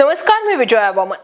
नमस्कार मी विजया वामन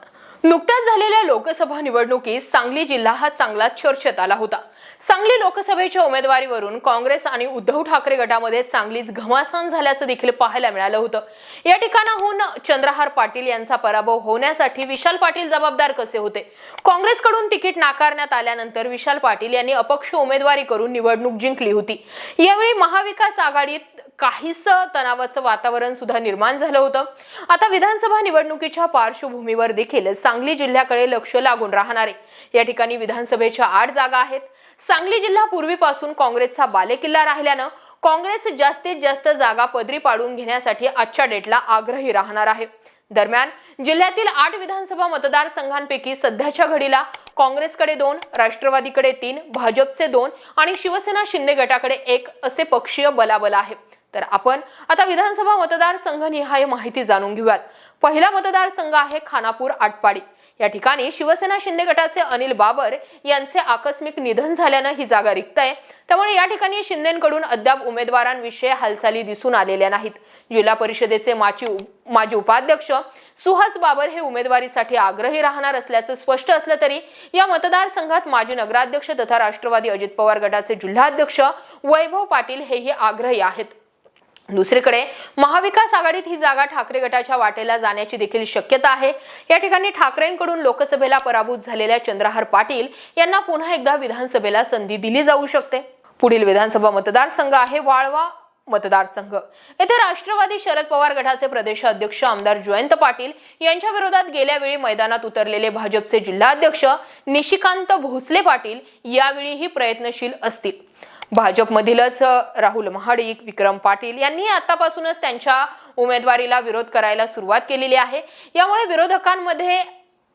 नुकत्याच झालेल्या लोकसभा निवडणुकीत सांगली जिल्हा हा चांगला चर्चेत आला होता. सांगली लोकसभेच्या उमेदवारीवरून काँग्रेस आणि उद्धव ठाकरे गटामध्ये चांगलीच घमासान झाल्याचं देखील पाहायला मिळालं होतं. या ठिकाणाहून चंद्रहार पाटील यांचा पराभव होण्यासाठी विशाल पाटील जबाबदार कसे होते? काँग्रेसकडून तिकीट नाकारण्यात आल्यानंतर विशाल पाटील यांनी अपक्ष उमेदवारी करून निवडणूक जिंकली होती. यावेळी महाविकास आघाडीत काहीस तणावाचं वातावरण सुद्धा निर्माण झालं होतं. आता विधानसभा निवडणुकीच्या पार्श्वभूमीवर देखील सांगली जिल्ह्याकडे लक्ष लागून राहणार. आहे या ठिकाणी विधानसभेच्या आठ जागा आहेत. सांगली जिल्हा पूर्वीपासून काँग्रेसचा बालेकिल्ला राहिल्यानं काँग्रेस जास्तीत जास्त जागा पदरी पाडून घेण्यासाठी आजच्या डेटला आग्रही राहणार आहे. दरम्यान जिल्ह्यातील आठ विधानसभा मतदारसंघांपैकी सध्याच्या घडीला काँग्रेसकडे दोन राष्ट्रवादीकडे तीन भाजपचे दोन आणि शिवसेना शिंदे गटाकडे एक असे पक्षीय बलाबल आहे. तर आपण आता विधानसभा मतदारसंघनिहाय माहिती जाणून घेऊयात. पहिला मतदारसंघ आहे खानापूर आटपाडी. या ठिकाणी शिवसेना शिंदे गटाचे अनिल बाबर यांचे आकस्मिक निधन झाल्यानं ही जागा रिक्त आहे त्यामुळे या ठिकाणी शिंदेकडून अद्याप उमेदवारांविषयी हालचाली दिसून आलेल्या नाहीत. जिल्हा परिषदेचे माजी माजी उपाध्यक्ष सुहास बाबर हे उमेदवारीसाठी आग्रही राहणार असल्याचं स्पष्ट असलं तरी या मतदारसंघात माजी नगराध्यक्ष तथा राष्ट्रवादी अजित पवार गटाचे जिल्हाध्यक्ष वैभव पाटील हेही आग्रही आहेत. दुसरीकडे महाविकास आघाडीत ही जागा ठाकरे गटाच्या वाटेला जाण्याची देखील शक्यता आहे. या ठिकाणी ठाकरेंकडून लोकसभेला पराभूत झालेल्या चंद्रहार पाटील यांना पुन्हा एकदा विधानसभेला संधी दिली जाऊ शकते. पुढील विधानसभा मतदारसंघ आहे वाळवा मतदारसंघ. येथे राष्ट्रवादी शरद पवार गटाचे प्रदेश अध्यक्ष आमदार जयंत पाटील यांच्या विरोधात गेल्या वेळी मैदानात उतरलेले भाजपचे जिल्हाध्यक्ष निशिकांत भोसले पाटील यावेळीही प्रयत्नशील असतील. भाजपमधीलच राहुल महाडिक विक्रम पाटील यांनी आतापासूनच त्यांच्या उमेदवारीला विरोध करायला सुरुवात केलेली आहे. यामुळे विरोधकांमध्ये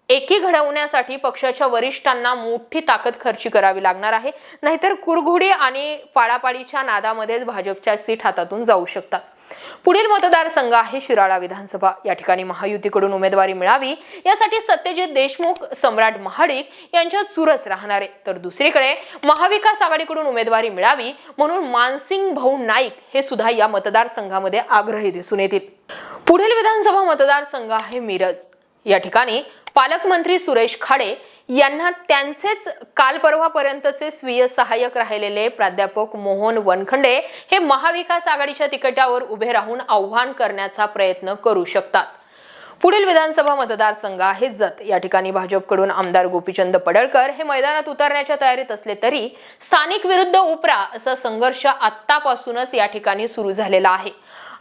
एकी घडवण्यासाठी पक्षाच्या वरिष्ठांना मोठी ताकद खर्ची करावी लागणार आहे. नाहीतर कुरघुडी आणि पाळापाळीच्या नादामध्येच भाजपच्या सीट हातातून जाऊ शकतात. पुढील मतदारसंघ आहे शिराळा विधानसभा. या ठिकाणी महायुतीकडून उमेदवारी मिळावी यासाठी सत्यजित देशमुख सम्राट महाडिक यांच्या चुरस राहणारे. तर दुसरीकडे महाविकास आघाडीकडून उमेदवारी मिळावी म्हणून मानसिंग भाऊ नाईक हे सुद्धा या मतदारसंघामध्ये आग्रही दिसून येतील. पुढील विधानसभा मतदारसंघ आहे मिरज. या ठिकाणी पालकमंत्री सुरेश खाडे यांना त्यांचेच काल परवापर्यंतचे स्वीय सहाय्यक राहिलेले प्राध्यापक मोहन वनखंडे हे महाविकास आघाडीच्या तिकिटावर उभे राहून आव्हान करण्याचा प्रयत्न करू शकतात. पुढील विधानसभा मतदारसंघ आहे जत. या ठिकाणी भाजपकडून आमदार गोपीचंद पडळकर हे मैदानात उतरण्याच्या तयारीत असले तरी स्थानिक विरुद्ध उपरा असा संघर्ष आत्तापासूनच या ठिकाणी सुरू झालेला आहे.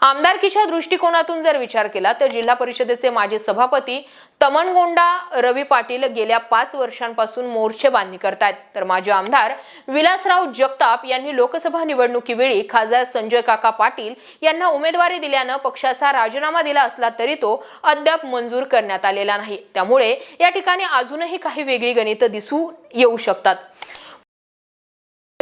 आमदारकीच्या दृष्टिकोनातून जर विचार केला तर जिल्हा परिषदेचे माजी सभापती तमनगोंडा रवी पाटील गेल्या पाच वर्षांपासून मोर्चे बांधणी करतायत. तर माजी आमदार विलासराव जगताप यांनी लोकसभा निवडणुकीवेळी खासदार संजय काका पाटील यांना उमेदवारी दिल्यानं पक्षाचा राजीनामा दिला असला तरी तो अद्याप मंजूर करण्यात आलेला नाही. त्यामुळे या ठिकाणी अजूनही काही वेगळी गणितं दिसू येऊ शकतात.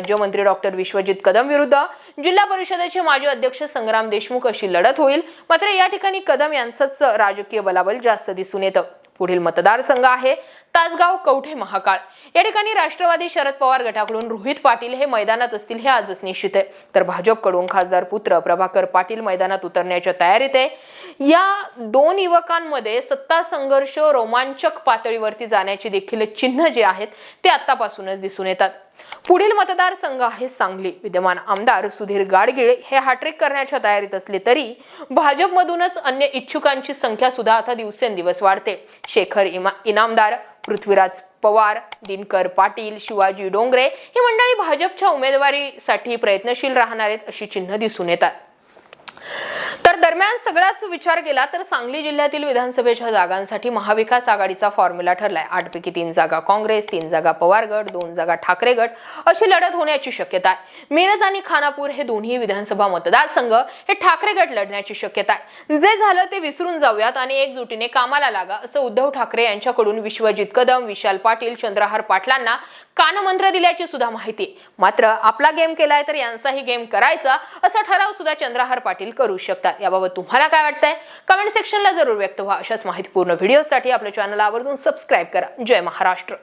राज्यमंत्री डॉक्टर विश्वजित कदम विरुद्ध जिल्हा परिषदेचे माजी अध्यक्ष संग्राम देशमुख अशी लढत होईल. मात्र या ठिकाणी कदम यांचंच राजकीय बलाबल जास्त दिसून येतं. पुढील मतदारसंघ आहे. तासगाव कवठे महाकाळ. या ठिकाणी राष्ट्रवादी शरद पवार गटाकडून रोहित पाटील हे मैदानात असतील हे आजच निश्चित आहे. तर भाजपकडून खासदार पुत्र प्रभाकर पाटील मैदानात उतरण्याच्या तयारीत आहे. या दोन युवकांमध्ये सत्ता संघर्ष रोमांचक पातळीवरती जाण्याची देखील चिन्ह जे आहेत ते आतापासूनच दिसून येतात. पुढील मतदारसंघ आहे सांगली. विद्यमान आमदार सुधीर गाडगीळ हे हॅट्रिक करण्याच्या तयारीत असले तरी भाजपमधूनच अन्य इच्छुकांची संख्या सुद्धा आता दिवसेंदिवस वाढते. शेखर इमा इनामदार पृथ्वीराज पवार दिनकर पाटील शिवाजी डोंगरे ही मंडळी भाजपच्या उमेदवारीसाठी प्रयत्नशील राहणार आहेत अशी चिन्ह दिसून येतात. तर दरम्यान सगळाच विचार केला तर सांगली जिल्ह्यातील विधानसभेच्या जागांसाठी महाविकास आघाडीचा फॉर्म्युला ठरलाय. आठपैकी तीन जागा काँग्रेस तीन जागा पवार गट दोन जागा ठाकरे गट अशी लढत होण्याची शक्यता आहे. मिरज आणि खानापूर हे दोन्ही विधानसभा मतदारसंघ हे ठाकरे गट लढण्याची शक्यता आहे. जे झालं ते विसरून जाऊयात आणि एकजुटीने कामाला लागा असं उद्धव ठाकरे यांच्याकडून विश्वजित कदम विशाल पाटील चंद्रहार पाटलांना कानमंत्र दिल्याची सुद्धा माहिती मात्र आपला गेम केलाय तर यांचाही गेम करायचा असा ठराव सुद्धा चंद्रहार पाटील करू शकतात. याबाबत तुम्हाला काय वाटतंय? कमेंट सेक्शनला जरूर व्यक्त व्हा. अशाच माहितीपूर्ण व्हिडिओसाठी आपल्या चॅनल आवर्जून सबस्क्राईब करा. जय महाराष्ट्र.